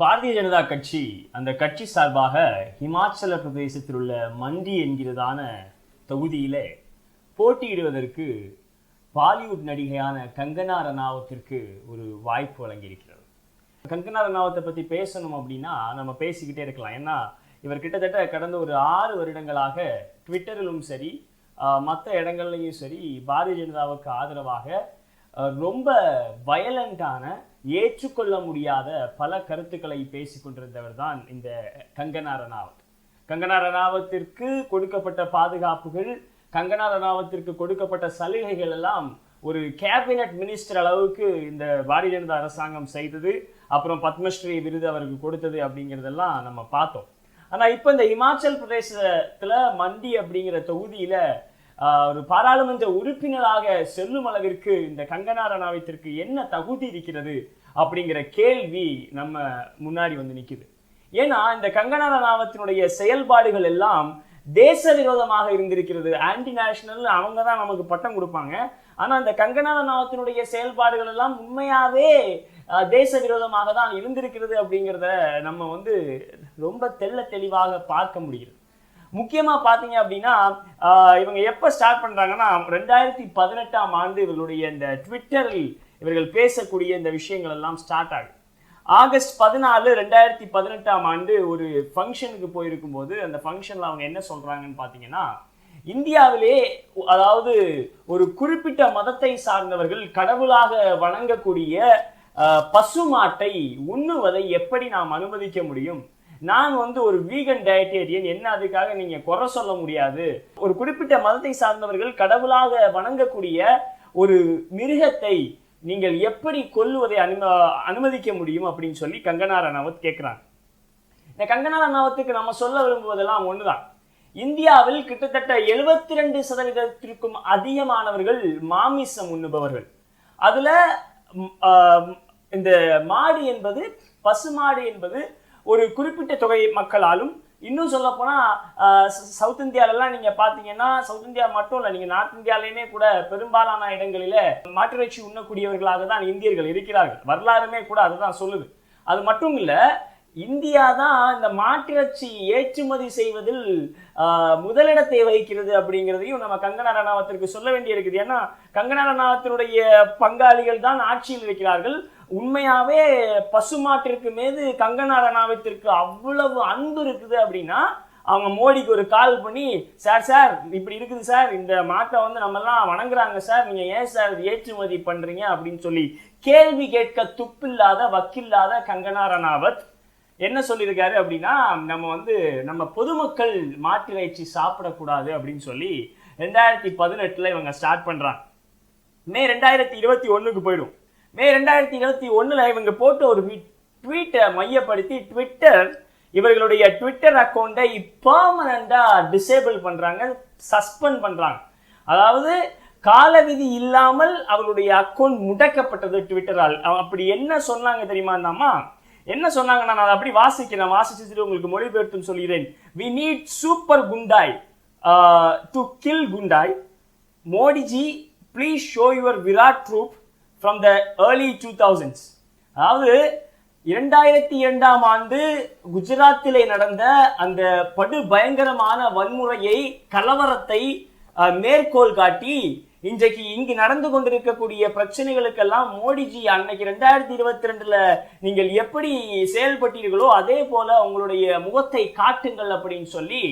பாரதிய ஜனதா கட்சி அந்த கட்சி சார்பாக ஹிமாச்சல பிரதேசத்தில் உள்ள மண்டி என்கிறதான தொகுதியிலே போட்டியிடுவதற்கு பாலிவுட் நடிகையான கங்கனா ரணாவத்திற்கு ஒரு வாய்ப்பு வழங்கியிருக்கிறது. கங்கனா ரணாவத்தை பற்றி பேசணும் அப்படின்னா நம்ம பேசிக்கிட்டே இருக்கலாம். ஏன்னா இவர் கிட்டத்தட்ட கடந்த ஒரு ஆறு வருடங்களாக ட்விட்டரிலும் சரி மற்ற இடங்கள்லையும் சரி பாரதிய ஜனதாவுக்கு ஆதரவாக ரொம்ப வயலண்டான ஏற்றுக்கொள்ள முடியாத பல கருத்துக்களை பேசிக்கொண்டிருந்தவர் தான் இந்த கங்கனா ரணாவத் கங்கனா ரணாவத்திற்கு கொடுக்கப்பட்ட பாதுகாப்புகள் கங்கனா ரணாவத்திற்கு கொடுக்கப்பட்ட சலுகைகள் எல்லாம் ஒரு கேபினட் மினிஸ்டர் அளவுக்கு இந்த பாரதிய ஜனதா அரசாங்கம் செய்தது அப்புறம் பத்மஸ்ரீ விருது அவருக்கு கொடுத்தது அப்படிங்கிறதெல்லாம் நம்ம பார்த்தோம். ஆனால் இப்போ இந்த இமாச்சல் பிரதேசத்தில் மண்டி அப்படிங்கிற தொகுதியில் ஒரு பாராளுமன்ற உறுப்பினராக செல்லும் அளவிற்கு இந்த கங்கனா ரணாவித்திற்கு என்ன தகுதி இருக்கிறது அப்படிங்கிற கேள்வி நம்ம முன்னாடி வந்து நிற்குது ஏன்னா இந்த கங்கனா ரணாவத்தினுடைய செயல்பாடுகள் எல்லாம் தேச விரோதமாக இருந்திருக்கிறது. ஆன்டி நேஷனல் அவங்க தான் நமக்கு பட்டம் கொடுப்பாங்க. ஆனா இந்த கங்கனா ரணாவத்தினுடைய செயல்பாடுகள் எல்லாம் உண்மையாவே தேச விரோதமாக தான் இருந்திருக்கிறது அப்படிங்கிறத நம்ம வந்து ரொம்ப தெள்ள தெளிவாக பார்க்க முடியுது முக்கியமாக பார்த்தீங்க அப்படின்னா இவங்க எப்போ ஸ்டார்ட் பண்ணுறாங்கன்னா ரெண்டாயிரத்தி பதினெட்டாம் ஆண்டு இவர்களுடைய இந்த ட்விட்டரில் இவர்கள் பேசக்கூடிய இந்த விஷயங்கள் எல்லாம் ஸ்டார்ட் ஆகுது. ஆகஸ்ட் பதினாலு ரெண்டாயிரத்தி பதினெட்டாம் ஆண்டு ஒரு ஃபங்க்ஷனுக்கு போயிருக்கும் போது அந்த ஃபங்க்ஷனில் அவங்க என்ன சொல்றாங்கன்னு பார்த்தீங்கன்னா இந்தியாவிலே அதாவது ஒரு குறிப்பிட்ட மதத்தை சார்ந்தவர்கள் கடவுளாக வணங்கக்கூடிய பசுமாட்டை உண்ணுவதை எப்படி நாம் அனுமதிக்க முடியும்? நான் வந்து ஒரு வீகன் டயட்டேரியன் என்ன அதுக்காக நீங்க குறை சொல்ல முடியாது. ஒரு குறிப்பிட்ட மதத்தை சார்ந்தவர்கள் கடவுளாக வணங்கக்கூடிய ஒரு மிருகத்தை நீங்கள் எப்படி கொல்லுவதை அனும அனுமதிக்க முடியும் அப்படின்னு சொல்லி கங்கனா ரணாவத் கேட்குறாங்க இந்த கங்கனா ரணாவத்துக்கு நம்ம சொல்ல விரும்புவதெல்லாம் ஒண்ணுதான். இந்தியாவில் கிட்டத்தட்ட எழுபத்தி ரெண்டு சதவீதத்திற்கும் அதிகமானவர்கள் மாமிசம் உண்ணுபவர்கள். அதுல இந்த மாடு என்பது பசுமாடு என்பது ஒரு குறிப்பிட்ட தொகை மக்களாலும் இன்னும் சொல்ல போனா சவுத் இந்தியாவிலலாம் நீங்கள் பார்த்தீங்கன்னா சவுத் இந்தியா மட்டும் இல்லை நீங்கள் நார்த் இந்தியாலேயுமே கூட பெரும்பாலான இடங்களில் மாட்டிறைச்சி உண்ணக்கூடியவர்களாக தான் இந்தியர்கள் இருக்கிறார்கள். வரலாறுமே கூட அதுதான் சொல்லுது. அது மட்டும் இல்லை இந்தியா தான் இந்த மாட்டிறைச்சி ஏற்றுமதி செய்வதில் முதலிடத்தை வகிக்கிறது அப்படிங்கிறதையும் நம்ம கங்கனா ரணாவத்திற்கு சொல்ல வேண்டியிருக்குது. ஏன்னா கங்கனா ரணாவத்தினுடைய பங்காளிகள் தான் ஆட்சியில் இருக்கிறார்கள். உண்மையாவே பசுமாட்டிற்கு மீது கங்கனா ரணாவத்திற்கு அவ்வளவு அன்பு இருக்குது அப்படின்னா அவங்க மோடிக்கு ஒரு கால் பண்ணி சார் சார் இப்படி இருக்குது சார் இந்த மாட்டை வந்து நம்ம எல்லாம் வணங்குறாங்க சார் நீங்க ஏன் சார் ஏற்றுமதி பண்றீங்க? அப்படின்னு சொல்லி கேள்வி கேட்க துப்பில்லாத வக்கில்லாத கங்கனா ரணாவத் என்ன சொல்லியிருக்காரு அப்படின்னா நம்ம வந்து நம்ம பொதுமக்கள் மாட்டிறைச்சி சாப்பிடக்கூடாது அப்படின்னு சொல்லி ரெண்டாயிரத்தி பதினெட்டுல இவங்க ஸ்டார்ட் பண்றாங்க. மே ரெண்டாயிரத்தி இருபத்தி ஒண்ணுக்கு போயிடும். மே ரெண்டாயிரத்தி இருபத்தி ஒன்றில் இவங்க போட்ட ஒரு ட்வீட்டை மையப்படுத்தி ட்விட்டர் இவர்களுடைய ட்விட்டர் அக்கௌண்ட்டை பர்மனண்டாக டிசேபிள் பண்ணுறாங்க சஸ்பெண்ட் பண்ணுறாங்க அதாவது காலவிதி இல்லாமல் அவருடைய அக்கௌண்ட் முடக்கப்பட்டது ட்விட்டரால் அப்படி என்ன சொன்னாங்க தெரியுமா அந்தாம்மா என்ன சொன்னாங்க நான் அதை அப்படி வாசிக்கிறேன் வாசிச்சுட்டு உங்களுக்கு மொழிபெயர்த்தும் சொல்கிறேன். We need super gunda to kill gunda Modiji please show your virat roop from the early two thousands அதாவது இரண்டாயிரத்தி இரண்டாம் ஆண்டு குஜராத்திலே நடந்த அந்த படு பயங்கரமான வன்முறையை கலவரத்தை அஹ், மேற்கோள் காட்டி இன்றைக்கு இங்கு நடந்து கொண்டிருக்கக்கூடிய பிரச்சனைகளுக்கெல்லாம் மோடிஜி அன்னைக்கு ரெண்டாயிரத்தி இருபத்தி ரெண்டுல நீங்கள் எப்படி செயல்பட்டீர்களோ அதே போல உங்களுடைய முகத்தை காட்டுங்கள் அப்படின்னு சொல்லி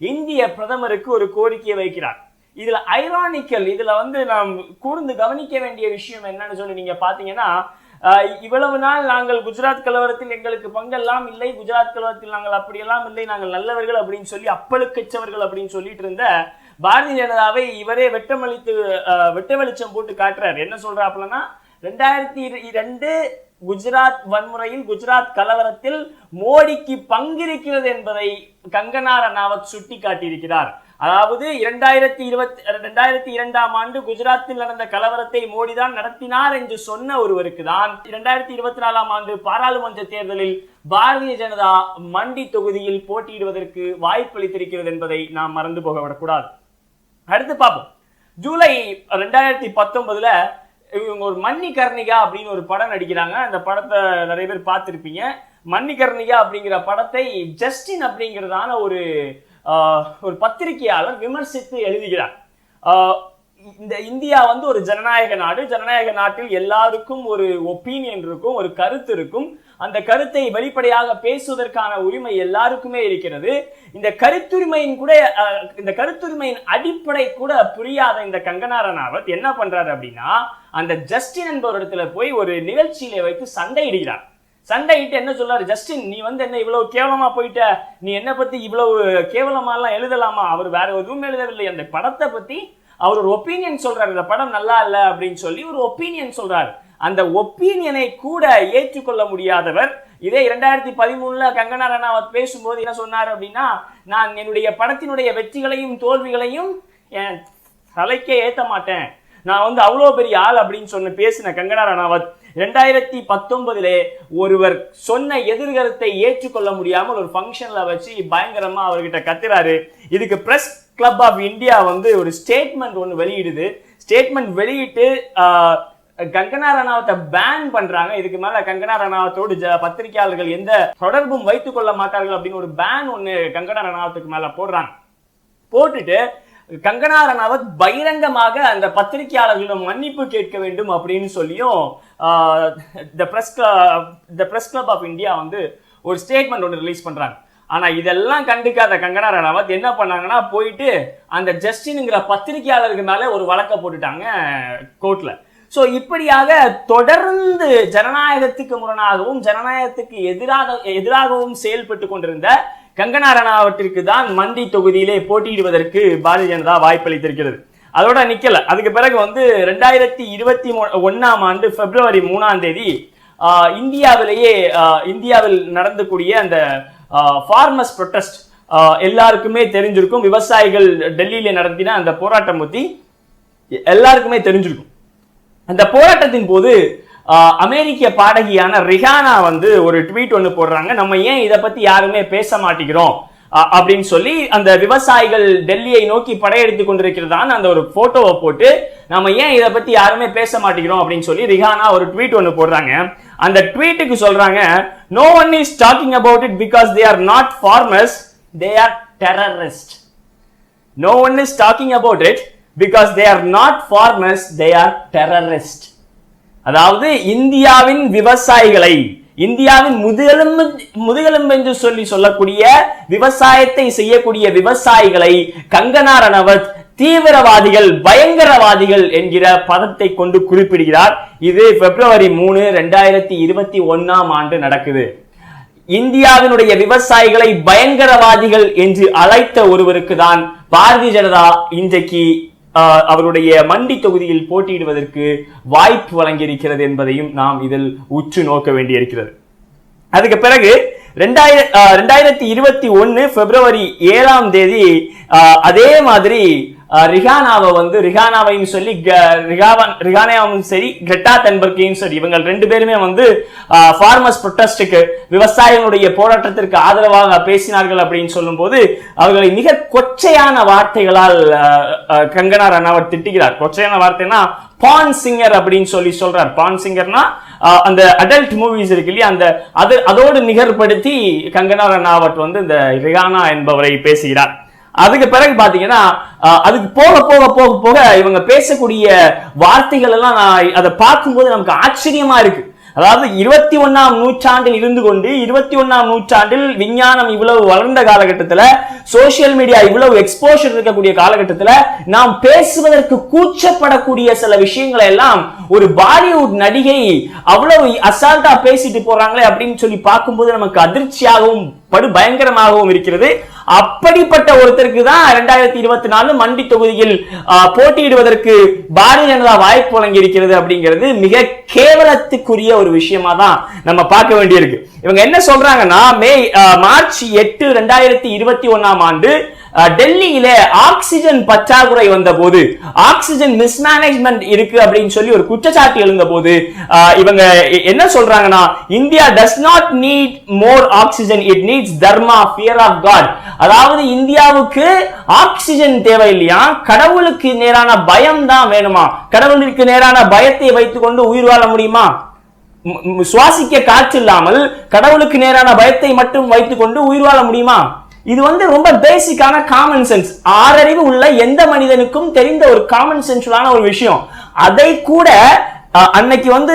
இந்திய பிரதமருக்கு ஒரு கோரிக்கையை வைக்கிறார். இதுல ஐரானிக்கல் இதுல வந்து நாம் கூர்ந்து கவனிக்க வேண்டிய விஷயம் என்னன்னு சொல்லி நீங்க பாத்தீங்கன்னா ஆஹ் இவ்வளவு நாள் நாங்கள் குஜராத் கலவரத்தில் எங்களுக்கு பங்கெல்லாம் இல்லை குஜராத் கலவரத்தில் நாங்கள் அப்படியெல்லாம் இல்லை நாங்கள் நல்லவர்கள் அப்படின்னு சொல்லி அப்பழுக்கச்சவர்கள் அப்படின்னு சொல்லிட்டு இருந்த பாரதிய ஜனதாவை இவரே வெட்டமளித்து ஆஹ் வெட்ட வெளிச்சம் போட்டு காட்டுறாரு. என்ன சொல்றாப்புலன்னா ரெண்டாயிரத்தி இரண்டு குஜராத் வன்முறையில் குஜராத் கலவரத்தில் மோடிக்கு பங்கிருக்கிறது என்பதை கங்கனா ரனாவத் சுட்டி காட்டியிருக்கிறார் அதாவது இரண்டாயிரத்தி இருபத்தி இரண்டாயிரத்தி இரண்டாம் ஆண்டு குஜராத்தில் நடந்த கலவரத்தை மோடி தான் நடத்தினார் என்று சொன்ன ஒருவருக்கு தான் இரண்டாயிரத்தி இருபத்தி நாலாம் ஆண்டு பாராளுமன்ற தேர்தலில் பாரதிய ஜனதா மண்டி தொகுதியில் போட்டியிடுவதற்கு வாய்ப்பளித்திருக்கிறது என்பதை நாம் மறந்து போக விடக்கூடாது அடுத்து பார்ப்போம். ஜூலை ரெண்டாயிரத்தி பத்தொன்பதுல இவங்க ஒரு மன்னி கர்ணிகா அப்படின்னு ஒரு படம் நடிக்கிறாங்க. அந்த படத்தை நிறைய பேர் பார்த்துருப்பீங்க. மன்னிகர்ணிகா அப்படிங்கிற படத்தை ஜஸ்டின் அப்படிங்கிறதான ஒரு ஒரு பத்திரிகையாளர் விமர்சித்து எழுதுகிறார். இந்த இந்தியா வந்து ஒரு ஜனநாயக நாடு. ஜனநாயக நாட்டில் எல்லாருக்கும் ஒரு ஒப்பீனியன் இருக்கும் ஒரு கருத்து இருக்கும். அந்த கருத்தை வெளிப்படையாக பேசுவதற்கான உரிமை எல்லாருக்குமே இருக்கிறது. இந்த கருத்துரிமையின் கூட இந்த கருத்துரிமையின் அடிப்படை கூட புரியாத இந்த கங்கனா ரனாவத் என்ன பண்றாரு அப்படின்னா அந்த ஜஸ்டின் என்பவரிடத்துல போய் ஒரு நிகழ்ச்சியில வைத்து சண்டையிடுகிறார். சண்டையிட்டு என்ன சொல்றாரு? ஜஸ்டின் நீ வந்து என்ன இவ்வளவு கேவலமா போயிட்ட? நீ என்ன பத்தி இவ்வளவு கேவலமா எல்லாம் எழுதலாமா? அவர் வேற எதுவும் எழுதவில்லை. அந்த படத்தை பத்தி அவர் ஒரு ஒப்பீனியன் சொல்றாரு. இந்த படம் நல்லா இல்ல அப்படின்னு சொல்லி ஒரு ஒப்பீனியன் சொல்றாரு. அந்த ஒப்பீனியனை கூட ஏற்றுக்கொள்ள முடியாதவர். இதே இரண்டாயிரத்தி பதிமூணுல கங்கனா ரனாவத் பேசும்போது என்ன சொன்னார் அப்படின்னா நான் என்னுடைய படத்தினுடைய வெற்றிகளையும் தோல்விகளையும் என் தலைக்கே ஏற்ற மாட்டேன். நான் வந்து அவ்வளோ பெரிய ஆள் அப்படின்னு சொன்ன பேசின கங்கனா ரனாவத் ரெண்டாயிரத்தி பத்தொன்பதிலே ஒருவர் சொன்ன எதிர்கருத்தை ஏற்றுக்கொள்ள முடியாமல் ஒரு ஃபங்க்ஷனில் வச்சு பயங்கரமாக அவர்கிட்ட கத்துறாரு. இதுக்கு ப்ரெஸ் கிளப் ஆஃப் இந்தியா வந்து ஒரு ஸ்டேட்மெண்ட் ஒன்று வெளியிடுது. ஸ்டேட்மெண்ட் வெளியிட்டு கங்கனா ரணாவத்தை பேன் பண்றாங்க. இதுக்கு மேல கங்கனா ரணாவத்தோடு ஜ- பத்திரிகையாளர்கள் எந்த தொடர்பும் வைத்துக் கொள்ள மாட்டார்கள் அப்படின்னு ஒரு பேன் ஒன்று கங்கனா ரணாவத்துக்கு மேல போடுறாங்க. போட்டுட்டு கங்கனா ரணாவத் பகிரங்கமாக அந்த பத்திரிகையாளர்களிடம் மன்னிப்பு கேட்க வேண்டும் அப்படின்னு சொல்லியும் the press the press club of India வந்து ஒரு ஸ்டேட்மெண்ட் ஒன்று ரிலீஸ் பண்றாங்க. ஆனா இதெல்லாம் கண்டுக்காத கங்கனா ரணாவத் என்ன பண்ணாங்கன்னா போயிட்டு அந்த ஜஸ்டின்ங்கிற பத்திரிகையாளருக்கு மேலே ஒரு வழக்கை போட்டுட்டாங்க கோர்ட்ல ஸோ இப்படியாக தொடர்ந்து ஜனநாயகத்துக்கு முரணாகவும் ஜனநாயகத்துக்கு எதிராக எதிராகவும் செயல்பட்டு கொண்டிருந்த கங்கனா ரணாவட்டிற்கு தான் மண்டி தொகுதியிலே போட்டியிடுவதற்கு பாரதிய ஜனதா வாய்ப்பளித்திருக்கிறது அதோட நிக்கல. அதுக்கு பிறகு வந்து ரெண்டாயிரத்தி இருபத்தி ஒன்னாம் ஆண்டு பிப்ரவரி மூணாம் தேதி இந்தியாவிலேயே ஆஹ், இந்தியாவில் நடந்தக்கூடிய அந்த ஃபார்மர்ஸ் ப்ரொட்டஸ்ட் எல்லாருக்குமே தெரிஞ்சிருக்கும். விவசாயிகள் டெல்லியில நடத்தின அந்த போராட்டம் பத்தி எல்லாருக்குமே தெரிஞ்சிருக்கும். அந்த போராட்டத்தின் போது அமெரிக்க பாடகியான ரிஹானா வந்து ஒரு ட்வீட் ஒன்று போடுறாங்க. நம்ம ஏன் இதை பத்தி யாருமே பேச மாட்டேங்கிறோம்? அப்படின்னு சொல்லி அந்த விவசாயிகள் டெல்லியை நோக்கி படையெடுத்து கொண்டிருக்கிறதான அந்த ஒரு போட்டோவை போட்டு நம்ம ஏன் இதை பத்தி யாருமே பேச மாட்டேங்கிறோம் அப்படின்னு சொல்லி ரிஹானா ஒரு ட்வீட் ஒன்று போடுறாங்க. அந்த ட்வீட்டுக்கு சொல்றாங்க no one is talking about it because they are not farmers they are terrorist no one is talking about it because they are not farmers they are terrorist அதாவது இந்தியாவின் விவசாயிகளை இந்தியாவின் முதுகெலும்பு முதுகெலும்பு என்று சொல்லி சொல்லக்கூடிய விவசாயத்தை செய்யக்கூடிய விவசாயிகளை கங்கனா ரணவத் தீவிரவாதிகள் பயங்கரவாதிகள் என்கிற பதத்தை கொண்டு குறிப்பிடுகிறார். இது பிப்ரவரி மூணு ரெண்டாயிரத்தி இருபத்தி ஒன்னாம் ஆண்டு நடக்குது. இந்தியாவினுடைய விவசாயிகளை பயங்கரவாதிகள் என்று அழைத்த ஒருவருக்கு தான் பாரதிய ஜனதா இன்றைக்கு அவருடைய மண்டி தொகுதியில் போட்டியிடுவதற்கு வாய்ப்பு வழங்கியிருக்கிறது என்பதையும் நாம் இதில் உற்று நோக்க வேண்டியிருக்கிறது. அதுக்கு பிறகு ரெண்டாயிர ஆஹ், ரெண்டாயிரத்தி இருபத்தி ஒன்னு பிப்ரவரி ஏழாம் தேதி ஆஹ், அதே மாதிரி ரிஹானாவை வந்து ரிஹானாவையும் சொல்லி க- ரிஹாவன் ரிஹானாவும் சரி கிரெட்டா தென்பர்க்கையும் சரி இவங்க ரெண்டு பேருமே வந்து ஃபார்மர்ஸ் ப்ரொட்டஸ்டுக்கு விவசாயிகளுடைய போராட்டத்திற்கு ஆதரவாக பேசினார்கள் அப்படின்னு சொல்லும்போது அவர்களை மிக கொச்சையான வார்த்தைகளால் கங்கனா ரனாவத் திட்டுகிறார். கொச்சையான வார்த்தைனா பான் சிங்கர் அப்படின்னு சொல்லி சொல்றார். பான் சிங்கர்னா அந்த அடல்ட் மூவிஸ் இருக்கு இல்லையா அந்த அது அதோடு நிகர்படுத்தி கங்கனா ரனாவட் வந்து இந்த ரிகானா என்பவரை பேசுகிறார். அதுக்கு பிறகு பாத்தீங்கன்னா அதுக்கு போக போக போக போக இவங்க பேசக்கூடிய வார்த்தைகள் எல்லாம் நான் அதை பார்க்கும்போது நமக்கு ஆச்சரியமா இருக்கு. அதாவது இருபத்தி ஒன்னாம் நூற்றாண்டில் இருந்து கொண்டு இருபத்தி ஒன்னாம் நூற்றாண்டில் விஞ்ஞானம் இவ்வளவு வளர்ந்த காலகட்டத்தில் சோசியல் மீடியா இவ்வளவு எக்ஸ்போஷர் இருக்கக்கூடிய காலகட்டத்தில் நாம் பேசுவதற்கு கூச்சப்படக்கூடிய சில விஷயங்களை எல்லாம் ஒரு பாலிவுட் நடிகை அவ்வளவு அசால்ட்டா பேசிட்டு போறாங்களே அப்படின்னு சொல்லி பார்க்கும்போது நமக்கு அதிர்ச்சியாகவும் படு பயங்கரமாகவும் இருக்கிறது. அப்படிப்பட்ட ஒருத்தருக்கு தான் இரண்டாயிரத்தி இருபத்தி நாலு மண்டி தொகுதியில் போட்டியிடுவதற்கு பாரதிய ஜனதா வாய்ப்பு வழங்கி இருக்கிறது அப்படிங்கிறது மிக கேவலத்துக்குரிய ஒரு விஷயமா தான் நம்ம பார்க்க வேண்டியிருக்கு. இவங்க என்ன சொல்றாங்கன்னா மே மார்ச் எட்டு ரெண்டாயிரத்தி இருபத்தி ஒன்னாம் ஆண்டு டெல்லியில ஆக்சிஜன் பற்றாக்குறை வந்த போது ஆக்சிஜன் மிஸ்மேனேஜ்மெண்ட் இருக்கு அப்படின்னு சொல்லி ஒரு குற்றச்சாட்டு எழுந்த போது இவங்க என்ன சொல்றாங்கன்னா India does not need more oxygen it need needs dharma fear of God அதாவது இந்தியாவுக்கு ஆக்சிஜன் தேவை இல்லையா கடவுளுக்கு நேரான பயம் தான் வேணுமா? கடவுளுக்கு நேரான பயத்தை வைத்துக்கொண்டு உயிர் வாழ முடியுமா? சுவாசிக்க காற்று இல்லாமல் கடவுளுக்கு நேரான பயத்தை மட்டும் வைத்துக்கொண்டு உயிர் வாழ முடியுமா? இது வந்து ரொம்ப பேசிக்கான காமன் சென்ஸ் ஆறறிவு உள்ள எந்த மனிதனுக்கும் தெரிந்த ஒரு காமன் சென்சுவலான ஒரு விஷயம். அதை கூட அன்னைக்கு வந்து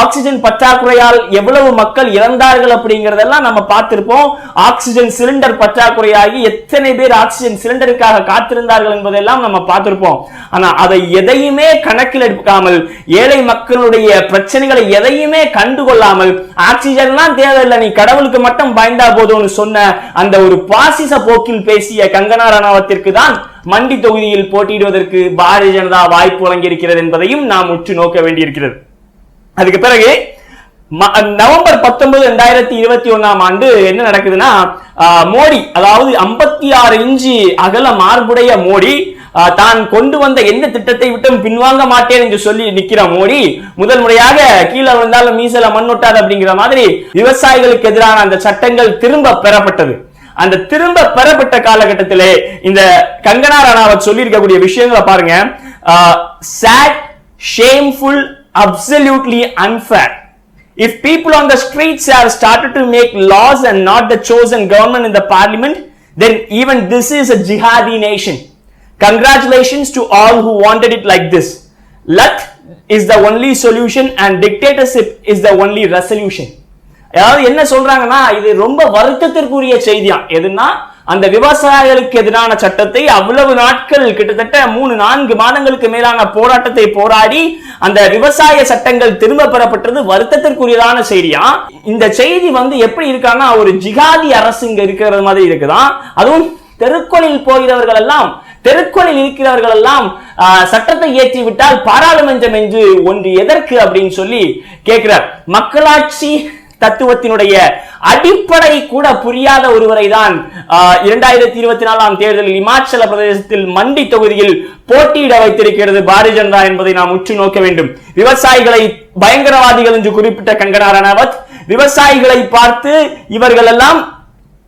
ஆக்சிஜன் பற்றாக்குறையால் எவ்வளவு மக்கள் இறந்தார்கள் அப்படிங்கறதெல்லாம் நம்ம பார்த்திருப்போம். ஆக்சிஜன் சிலிண்டர் பற்றாக்குறையாகி எத்தனை பேர் ஆக்சிஜன் சிலிண்டருக்காக காத்திருந்தார்கள் என்பதெல்லாம் நம்ம பார்த்திருப்போம். ஆனா அதை எதையுமே கணக்கில் எடுக்காமல் ஏழை மக்களுடைய பிரச்சனைகளை எதையுமே கண்டுகொள்ளாமல் ஆக்சிஜன்லாம் தேவையில்லை நீ கடவுளுக்கு மட்டும் பயந்தா போதும்னு சொன்ன அந்த ஒரு பாசிச போக்கில் பேசிய கங்கனா ரணாவத்திற்கு தான் மண்டி தொகுதியில் போட்டியிடுவதற்கு பாரதிய ஜனதா வாய்ப்பு வழங்கியிருக்கிறது என்பதையும் நாம் உற்று நோக்க வேண்டியிருக்கிறது. அதுக்கு பிறகு நவம்பர் பத்தொன்பது ரெண்டாயிரத்தி இருபத்தி ஒண்ணாம் ஆண்டு என்ன நடக்குதுன்னா ஆஹ், மோடி அதாவது ஐம்பத்தி ஆறு இன்ச்சு அகல மார்புடைய மோடி ஆஹ், தான் கொண்டு வந்த எந்த திட்டத்தை விட்டும் பின்வாங்க மாட்டேன் என்று சொல்லி நிக்கிற மோடி முதல் முறையாக கீழே விழுந்தாலும் மீசல மண்ணொட்டாது அப்படிங்கிற மாதிரி விவசாயிகளுக்கு எதிரான அந்த சட்டங்கள் திரும்ப பெறப்பட்டது. அந்த திரும்ப பெறப்பட்ட காலகட்டத்திலே இந்த கங்கனா ராணாவத் சொல்லியிருக்கக்கூடிய விஷயங்களை பாருங்க sad shameful absolutely unfair if people on the streets have started to make laws and not the chosen government in the parliament then even this is a jihadi nation congratulations to all who wanted it like this luck is the only solution and dictatorship is the only resolution அதாவது என்ன சொல்றாங்கன்னா இது ரொம்ப வருத்தத்திற்குரிய செய்தியா எதுனா அந்த விவசாயிகளுக்கு எதிரான சட்டத்தை அவ்வளவு நாட்கள் கிட்டத்தட்ட மூணு நான்கு மாதங்களுக்கு மேலான போராட்டத்தை போராடி அந்த விவசாய சட்டங்கள் திரும்ப பெறப்பட்டது வருத்தத்திற்குரியதான செய்தியா? இந்த செய்தி வந்து எப்படி இருக்கான்னா ஒரு ஜிகாதி அரசு இங்க இருக்கிறது மாதிரி இருக்குதான் அதுவும் தெருக்களில் போகிறவர்கள் எல்லாம் தெருக்களில் இருக்கிறவர்கள் எல்லாம் ஆஹ், சட்டத்தை ஏற்றி விட்டால் பாராளுமன்றம் என்று ஒன்று எதற்கு அப்படின்னு சொல்லி கேட்கிறார். மக்களாட்சி தத்துவத்தினுடைய அடிப்படை கூட புரியாத ஒருவரை தான் இரண்டாயிரத்தி இருபத்தி நாலாம் தேர்தலில் இமாச்சல பிரதேசத்தில் மண்டி தொகுதியில் போட்டியிட வைத்திருக்கிறது பாரதிய ஜனதா என்பதை நாம் உற்று நோக்க வேண்டும். விவசாயிகளை பயங்கரவாதிகள் என்று குறிப்பிட்ட கங்கனா ரணாவத் விவசாயிகளை பார்த்து இவர்கள் எல்லாம்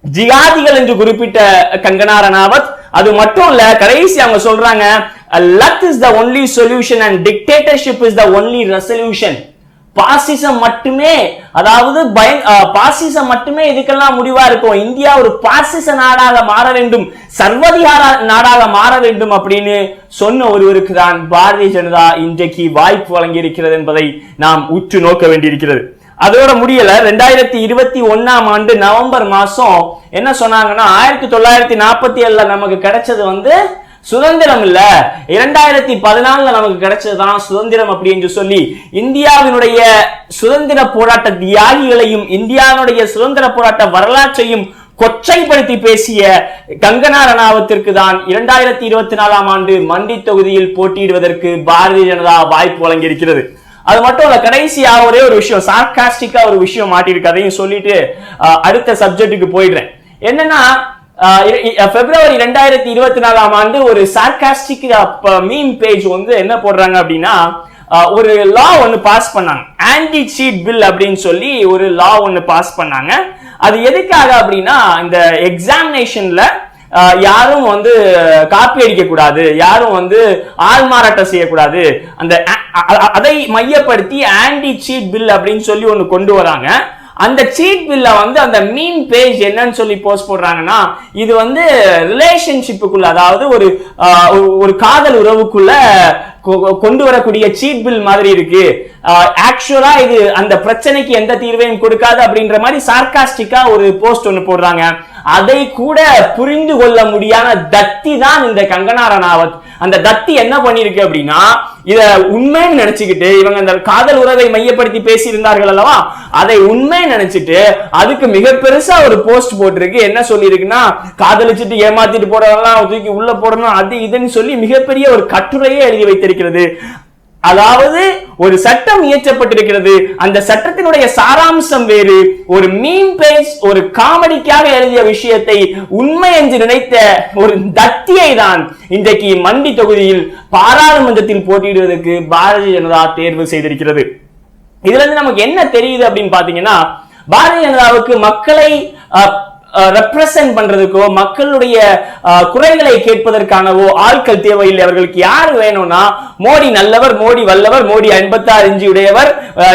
ஜிகாதிகள் என்று குறிப்பிட்ட கங்கனா ரணாவத் அது மட்டும் இல்ல கடைசி அவங்க சொல்றாங்க luck is the only solution and dictatorship is the only resolution பாசிசம் மட்டுமே அதாவது பய- பாசிசம் மட்டுமே இதுக்கெல்லாம் முடிவா இருக்கும். இந்தியா ஒரு பாசிச நாடாக மாற வேண்டும். சர்வதிகார நாடாக மாற வேண்டும் அப்படின்னு சொன்ன ஒருவருக்கு தான் பாரதிய ஜனதா இன்றைக்கு வாய்ப்பு வழங்கி இருக்கிறது என்பதை நாம் உற்று நோக்க வேண்டியிருக்கிறது. அதோட முடியல ரெண்டாயிரத்தி இருபத்தி ஒண்ணாம் ஆண்டு நவம்பர் மாசம் என்ன சொன்னாங்கன்னா ஆயிரத்தி தொள்ளாயிரத்தி நாற்பத்தி ஏழுல நமக்கு கிடைச்சது வந்து சுதந்திரம் இல்ல. இரண்டாயிரத்தி பதினாலுல நமக்கு கிடைச்சதுதான் சுதந்திரம் அப்படி என்று சொல்லி இந்தியாவினுடைய சுதந்திர போராட்ட தியாகிகளையும் இந்தியாவினுடைய சுதந்திர போராட்ட வரலாற்றையும் கொச்சைப்படுத்தி பேசிய கங்கனா ரணாவத்திற்கு தான் இரண்டாயிரத்தி இருபத்தி நாலாம் ஆண்டு மண்டி தொகுதியில் போட்டியிடுவதற்கு பாரதிய ஜனதா வாய்ப்பு வழங்கியிருக்கிறது. அது மட்டும் இல்ல கடைசியா ஒரே ஒரு விஷயம் சார்காஸ்டிக்கா ஒரு விஷயம் மாட்டிருக்கு அதையும் சொல்லிட்டு அஹ், அடுத்த சப்ஜெக்டுக்கு போயிடுறேன். என்னன்னா பிப்ரவரி ரெண்டாயிரத்தி இருபத்தி நாலாம் ஆண்டு ஒரு சார்காஸ்டிக் மீன் பேஜ் வந்து என்ன போடுறாங்க அப்படின்னா ஒரு லா ஒன்று பாஸ் பண்ணாங்க. ஆன்டி சீட் பில் அப்படின்னு சொல்லி ஒரு லா ஒன்று பாஸ் பண்ணாங்க. அது எதுக்காக அப்படின்னா இந்த எக்ஸாமினேஷன்ல யாரும் வந்து காப்பி அடிக்கக்கூடாது யாரும் வந்து ஆள் மாறாட்டம் செய்யக்கூடாது. அந்த அதை மையப்படுத்தி ஆன்டி சீட் பில் அப்படின்னு சொல்லி ஒன்று கொண்டு வராங்க. அந்த சீட் பில்ல வந்து அந்த மீன் பேஜ் என்னன்னு சொல்லி போஸ்ட் போடுறாங்கன்னா இது வந்து ரிலேஷன்ஷிப்புக்குள்ள அதாவது ஒரு ஒரு- காதல் உறவுக்குள்ள கொ- கொண்டு வரக்கூடிய சீட் பில் மாதிரி இருக்கு. ஆக்சுவலா இது அந்த பிரச்சனைக்கு எந்த தீர்வையும் கொடுக்காது அப்படின்ற மாதிரி சார்காஸ்டிக்கா ஒரு போஸ்ட் ஒன்னு போடுறாங்க. அதை கூட புரிந்து கொள்ள முடியாத தத்தி தான் இந்த கங்கனா ரணாவத் அந்த தத்தி என்ன பண்ணிருக்கு அப்படின்னா இத உண்மைன்னு நினைச்சுக்கிட்டு இவங்க அந்த காதல் உறவை மையப்படுத்தி பேசி இருந்தார்கள் அல்லவா? அதை உண்மை நினைச்சிட்டு அதுக்கு மிக பெருசா ஒரு போஸ்ட் போட்டிருக்கு. என்ன சொல்லியிருக்குன்னா காதலிச்சுட்டு ஏமாத்திட்டு போறதெல்லாம் தூக்கி உள்ள போடணும் அது இதுன்னு சொல்லி மிகப்பெரிய ஒரு கட்டுரையே எழுதி வைத்திருக்கிறது. அதாவது ஒரு சட்டம் இயற்றப்பட்டிருக்கிறது. அந்த சட்டத்தினுடைய சாராம்சம் வேறு. ஒரு மீன் பேஜ் ஒரு காமெடிக்காக எழுதிய விஷயத்தை உண்மை என்று நினைத்த ஒரு தத்தியை தான் இன்றைக்கு மண்டி தொகுதியில் பாராளுமன்றத்தில் போட்டியிடுவதற்கு பாரதிய ஜனதா தேர்வு செய்திருக்கிறது. இதுல இருந்து நமக்கு என்ன தெரியுது அப்படின்னு பாத்தீங்கன்னா பாரதிய ஜனதாவுக்கு மக்களை அஹ், ரெப்ரசன்ட் பண்றதுக்கோ மக்களுடைய குறைகளை கேட்பதற்கானவோ ஆட்கள் தேவையில்லை. அவர்களுக்கு யார் வேணும்னா மோடி நல்லவர் மோடி வல்லவர் மோடி 56 இஞ்சி உடையவர்.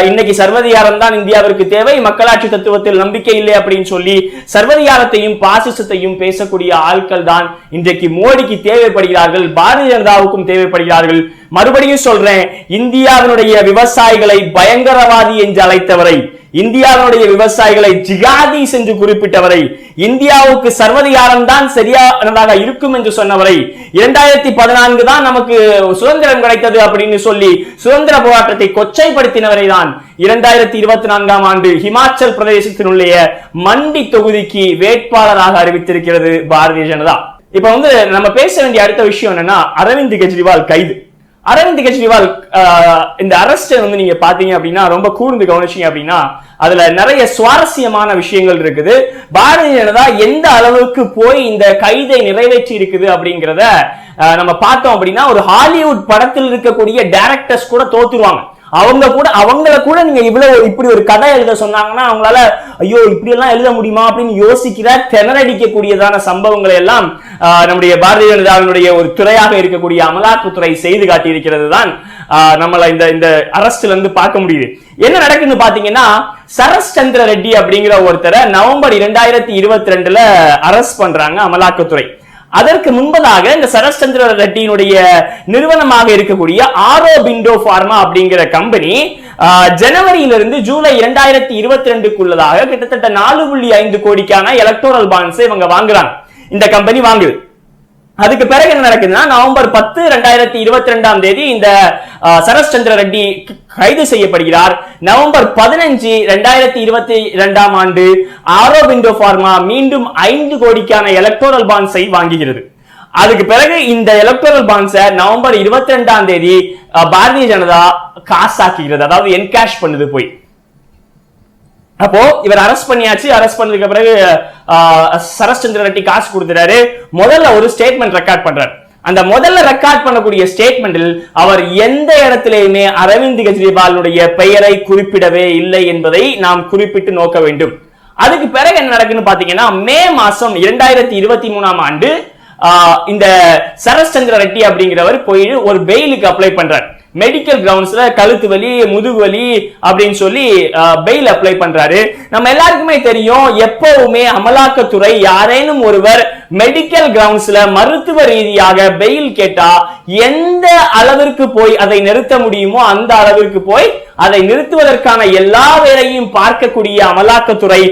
இன்னைக்கு சர்வதிகாரம் தான் இந்தியாவிற்கு தேவை. மக்களாட்சி தத்துவத்தில் நம்பிக்கை இல்லை அப்படின்னு சொல்லி சர்வதிகாரத்தையும் பாசிசத்தையும் பேசக்கூடிய ஆட்கள் தான் இன்றைக்கு மோடிக்கு தேவைப்படுகிறார்கள். பாரதிய ஜனதாவுக்கும் தேவைப்படுகிறார்கள். மறுபடியும் சொல்றேன் இந்தியாவினுடைய விவசாயிகளை பயங்கரவாதி என்று அழைத்தவரை இந்தியாவினுடைய விவசாயிகளை ஜிகாதீஸ் என்று குறிப்பிட்டவரை இந்தியாவுக்கு சர்வதிகாரம் தான் சரியானதாக இருக்கும் என்று சொன்னவரை இரண்டாயிரத்தி பதினான்கு தான் நமக்கு சுதந்திரம் கிடைத்தது அப்படின்னு சொல்லி சுதந்திர போராட்டத்தை கொச்சைப்படுத்தினவரை தான் இரண்டாயிரத்தி இருபத்தி நான்காம் ஆண்டு ஹிமாச்சல் பிரதேசத்தினுடைய மண்டி தொகுதிக்கு வேட்பாளராக அறிவித்திருக்கிறது பாரதிய ஜனதா. இப்ப வந்து நம்ம பேச வேண்டிய அடுத்த விஷயம் என்னன்னா அரவிந்த் கெஜ்ரிவால் கைது. அரவிந்த் கெஜ்ரிவால் ஆஹ், இந்த அரெஸ்ட் வந்து நீங்க பாத்தீங்க அப்படின்னா ரொம்ப கூர்ந்து கவனிச்சீங்க அப்படின்னா அதுல நிறைய சுவாரஸ்யமான விஷயங்கள் இருக்குது. பாரதிய ஜனதா எந்த அளவுக்கு போய் இந்த கைதை நிறைவேற்றி இருக்குது அப்படிங்கிறத ஆஹ், நம்ம பார்த்தோம் அப்படின்னா ஒரு ஹாலிவுட் படத்தில் இருக்கக்கூடிய டைரக்டர்ஸ் கூட தோத்துருவாங்க. அவங்க கூட அவங்கள கூட நீங்க இவ்வளவு இப்படி ஒரு கதை எழுத சொன்னாங்கன்னா அவங்களால ஐயோ இப்படி எல்லாம் எழுத முடியுமா அப்படின்னு யோசிக்கிற திணறடிக்கக்கூடியதான சம்பவங்களை எல்லாம் ஆஹ், நம்முடைய பாரதிய ஜனதாவினுடைய ஒரு துறையாக இருக்கக்கூடிய அமலாக்கத்துறை செய்து காட்டியிருக்கிறது தான் ஆஹ், நம்மள இந்த இந்த அரஸ்ட்ல இருந்து பார்க்க முடியுது. என்ன நடக்குதுன்னு பாத்தீங்கன்னா சரஸ் சந்திர ரெட்டி அப்படிங்கிற ஒருத்தரை நவம்பர் இரண்டாயிரத்தி இருபத்தி ரெண்டுல அரஸ்ட் பண்றாங்க அமலாக்கத்துறை. அதற்கு முன்பதாக இந்த சரஸ்சந்திர ரெட்டியினுடைய நிறுவனமாக இருக்கக்கூடிய ஆரோ பிண்டோ பார்மா அப்படிங்கிற கம்பெனி ஜனவரியிலிருந்து ஜூலை இரண்டாயிரத்தி இருபத்தி ரெண்டுக்குள்ளதாக கிட்டத்தட்ட நாலு புள்ளி ஐந்து கோடிக்கான எலக்டோரல் பாண்ட்ஸ் இவங்க வாங்குறாங்க. இந்த கம்பெனி வாங்குது. அதுக்கு பிறகு என்ன நடக்குதுன்னா நவம்பர் பத்து ரெண்டாயிரத்தி இருபத்தி ரெண்டாம் தேதி இந்த அஹ், சரஸ் சந்திர ரெட்டி கைது செய்யப்படுகிறார். நவம்பர் பதினஞ்சு ரெண்டாயிரத்தி இருபத்தி இரண்டாம் ஆண்டு ஆரோபிண்டோ பார்மா மீண்டும் ஐந்து கோடிக்கான எலக்டோரல் பாண்ட்ஸை வாங்குகிறது. அதுக்கு பிறகு இந்த எலக்டோரல் பாண்ட்ஸை நவம்பர் இருபத்தி ரெண்டாம் தேதி பாரதிய ஜனதா காசாக்குகிறது. அதாவது என்கேஷ் பண்ணுது போய். அப்போ இவர் அரெஸ்ட் பண்ணியாச்சு. அரெஸ்ட் பண்ணதுக்கு பிறகு ஆஹ், சரத்சந்திர ரெட்டி காசு கொடுத்துறாரு. முதல்ல ஒரு ஸ்டேட்மெண்ட் ரெக்கார்ட் பண்றாரு. அந்த முதல்ல ரெக்கார்ட் பண்ணக்கூடிய ஸ்டேட்மெண்டில் அவர் எந்த இடத்திலேயுமே அரவிந்த் கெஜ்ரிவாலுடைய பெயரை குறிப்பிடவே இல்லை என்பதை நாம் குறிப்பிட்டு நோக்க வேண்டும். அதுக்கு பிறகு என்ன நடக்குன்னு பாத்தீங்கன்னா மே மாசம் இரண்டாயிரத்தி இருபத்தி மூணாம் ஆண்டு ஆஹ், இந்த சரத்சந்திர ரெட்டி அப்படிங்கிறவர் போய் ஒரு பெயிலுக்கு அப்ளை பண்றார். மெடிக்கல் கிரவுண்ட்ஸ்ல கழுத்து வலி முதுகு வலி அப்படின்னு சொல்லி பெயில் அப்ளை பண்றாரு. நம்ம எல்லாருக்குமே தெரியும் எப்பவுமே அமலாக்கத்துறை யாரேனும் ஒருவர் மெடிக்கல் கிரவுண்ட்ஸ்ல மருத்துவ ரீதியாக பெயில் கேட்டா எந்த அளவிற்கு போய் அதை நிறுத்த முடியுமோ அந்த அளவிற்கு போய் அதை நிறுத்துவதற்கான எல்லா வேலையும் பார்க்கக்கூடிய அமலாக்கத்துறை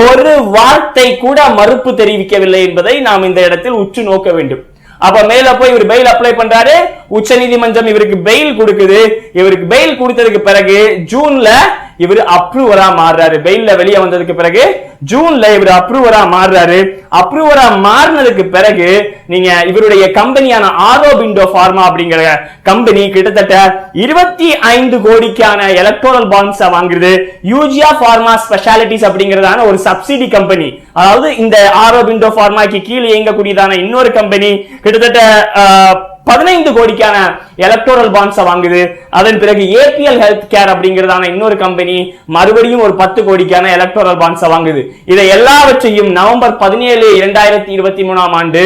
ஒரு வார்த்தை கூட மறுப்பு தெரிவிக்கவில்லை என்பதை நாம் இந்த இடத்தில் உற்று நோக்க வேண்டும். அப்ப மேல போய் இவர் பெயில் அப்ளை பண்றாரு. உச்ச நீதிமன்றம் இவருக்கு பெயில் கொடுக்குது. இவருக்கு பெயில் கொடுத்ததுக்கு பிறகு ஜூன்ல இவர் அப்ரூவரா மாறுறாரு. வெயில்ல வெளியே வந்ததுக்கு பிறகு ஜூன்ல இவர் அப்ரூவரா மாறுறாரு. அப்ரூவரா மாறினதுக்கு பிறகு நீங்க இவருடைய கம்பெனியான ஆரோ பிண்டோ ஃபார்மா அப்படிங்கிற கம்பெனி கிட்டத்தட்ட இருபத்தி ஐந்து கோடிக்கான எலக்ட்ரோனல் பாண்ட்ஸ் வாங்குறது. யூஜியா ஃபார்மா ஸ்பெஷாலிட்டிஸ் அப்படிங்கிறதான ஒரு சப்சிடி கம்பெனி அதாவது இந்த ஆரோ பிண்டோ ஃபார்மாக்கு கீழே இயங்கக்கூடியதான இன்னொரு கம்பெனி கிட்டத்தட்ட ஆஹ், பதினைந்து கோடிக்கான எலக்டோரல் பாண்ட்ஸை வாங்குது. அதன் பிறகு ஏபிஎல் ஹெல்த் கேர் அப்படிங்கிறதான இன்னொரு கம்பெனி மறுபடியும் ஒரு பத்து கோடிக்கான எலக்டோரல் பாண்ட்ஸை வாங்குது. இதை எல்லாவற்றையும் நவம்பர் பதினேழு இரண்டாயிரத்தி இருபத்தி மூணாம் ஆண்டு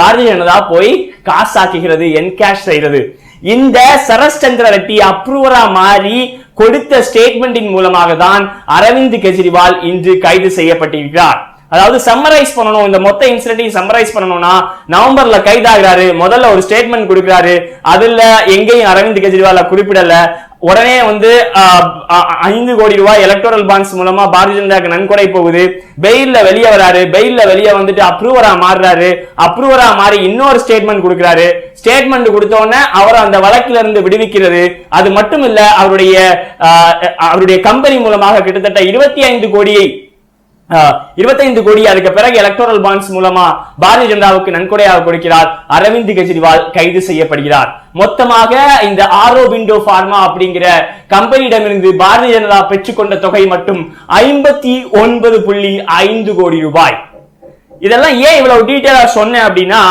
பாரதிய ஜனதா போய் காசாக்குகிறது என்கேஷ் செய்கிறது. இந்த சரஸ்சந்திர ரெட்டி அப்ரூவரா மாறி கொடுத்த ஸ்டேட்மெண்டின் மூலமாக தான் அரவிந்த் கெஜ்ரிவால் இன்று கைது செய்யப்பட்டிருக்கிறார். அதாவது சம்மரைஸ் பண்ணணும். இந்த மொத்த இன்சிடென்ட்டையும் சம்மரைஸ் பண்ணணும்னா நவம்பர்ல கைதாகிறாரு. முதல்ல ஒரு ஸ்டேட்மெண்ட் கொடுக்கிறாரு. அதுல எங்கேயும் அரவிந்த் கெஜ்ரிவால குறிப்பிடல. உடனே வந்து ஐந்து கோடி ரூபாய் எலக்டோரல் பாண்ட்ஸ் மூலமா பாரதிய ஜனதாக்கு நன்கொடை போகுது. பெயில்ல வெளியே வராரு. பெயில்ல வெளியே வந்துட்டு அப்ரூவரா மாறுறாரு. அப்ரூவரா மாறி இன்னொரு ஸ்டேட்மெண்ட் கொடுக்கிறாரு. ஸ்டேட்மெண்ட் கொடுத்த உடனே அவர் அந்த வழக்கில இருந்து விடுவிக்கிறது. அது மட்டும் இல்ல அவருடைய அவருடைய கம்பெனி மூலமாக கிட்டத்தட்ட இருபத்தி ஐந்து கோடியை இருபத்தைந்து கோடி அதுக்கு பிறகு எலக்டோரல் பாண்ட்ஸ் மூலமா பாரதிய ஜனதாவுக்கு நன்கொடையாக கொடுக்கிறார் அரவிந்த் கெஜ்ரிவால் கைது செய்யப்படுகிறார். மொத்தமாக இந்த ஆரோ விண்டோ பார்மா அப்படிங்கிற கம்பெனியிடமிருந்து பாரதிய ஜனதா பெற்றுக்கொண்ட தொகை மட்டும் ஐம்பத்தி ஒன்பது புள்ளி ஐந்து கோடி ரூபாய். இதெல்லாம் ஏன் இவ்வளவு டீட்டெயிலா சொன்னேன் அப்படின்னா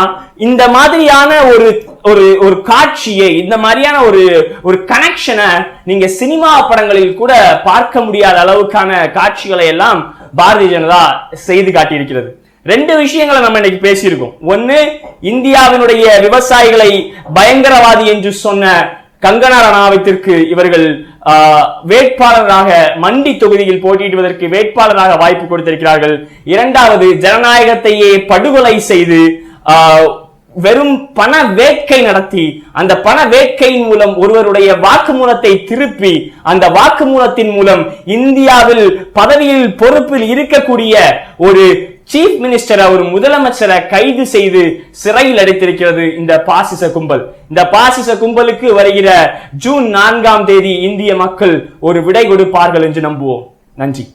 இந்த மாதிரியான ஒரு ஒரு ஒரு காட்சியை இந்த மாதிரியான ஒரு ஒரு கனெக்ஷனை நீங்க சினிமா படங்களில் கூட பார்க்க முடியாத அளவுக்கான காட்சிகளை எல்லாம் பாரதிய ஜனதா செய்து காட்டியிருக்கிறது. ரெண்டு விஷயங்களை நம்ம இன்னைக்கு பேசியிருக்கோம். ஒன்னு இந்தியாவினுடைய விவசாயிகளை பயங்கரவாதி என்று சொன்ன கங்கனா ரணாவத்திற்கு இவர்கள் ஆஹ், வேட்பாளராக மண்டி தொகுதியில் போட்டியிடுவதற்கு வேட்பாளராக வாய்ப்பு கொடுத்திருக்கிறார்கள். இரண்டாவது ஜனநாயகத்தையே படுகொலை செய்து ஆஹ், வெறும் பண வேட்கை நடத்தி அந்த பண வேட்கையின் மூலம் ஒருவருடைய வாக்குமூலத்தை திருப்பி அந்த வாக்குமூலத்தின் மூலம் இந்தியாவில் பதவியில் பொறுப்பில் இருக்கக்கூடிய ஒரு சீஃப் மினிஸ்டரை ஒரு முதலமைச்சரை கைது செய்து சிறையில் அடைத்திருக்கிறது இந்த பாசிச கும்பல். இந்த பாசிச கும்பலுக்கு வருகிற ஜூன் நான்காம் தேதி இந்திய மக்கள் ஒரு விடை கொடுப்பார்கள் என்று நம்புவோம். நன்றி.